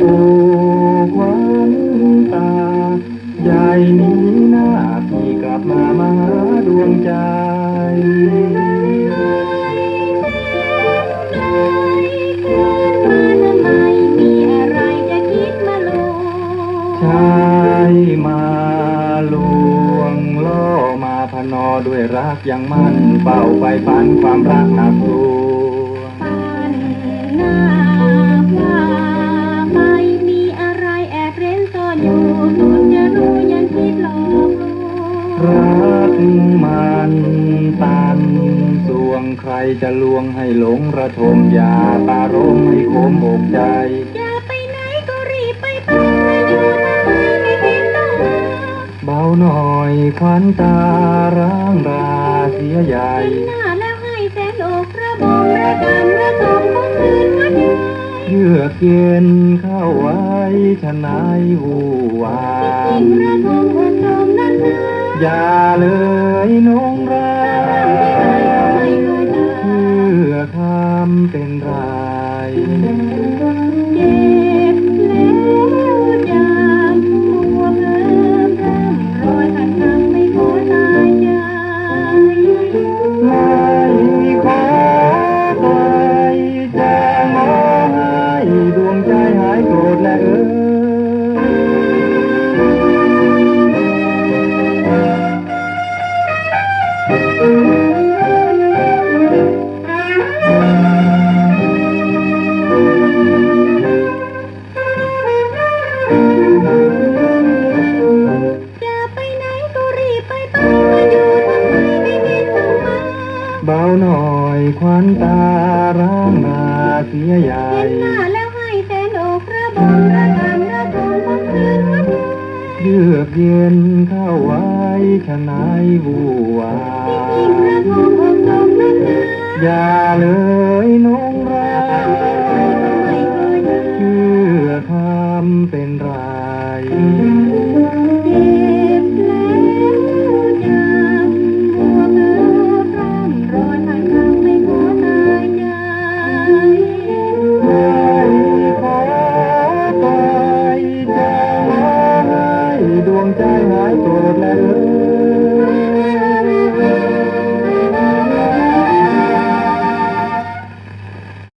โอ้ควันตาใหญ่นี้หน้าพี่กลับมามาหาดวงใจ นอด้วยรักยังมั่นเป่าไปฝันความรักหนักตัวปันหน้าพาไปมีอะไรแอบเร้นซ่อนอยู่สุดจะรู้ยังคิดหลอกลวงรักมันตันสวงใครจะลวงให้หลงระทมยาตารมให้คมอกใจ หน่อยควันตาร้างราเสียใหญ่หน้าแล้วให้แสนอกระบมระกำระทมของคืนวันใหญ่เยือกเย็นเข้าไว้ชะนายหูวายิ่งระทมอกทมนั้นนะอย่าเลยนงรักไม่เคยตาเชื่อคำเป็นไรเจ็ เบาหน่อยควันตาร้างมาเสียใหญ่เห็นหน้าแล้วให้แสนอกระบมระกำระทมบังคืนวันเยือกเย็นเข้าไว้ชะนายวูวายิ่งระทมองลมนั้นอย่าเลยน้องรักเชื่อคำเป็นไร ใจหายโกรธแล้ว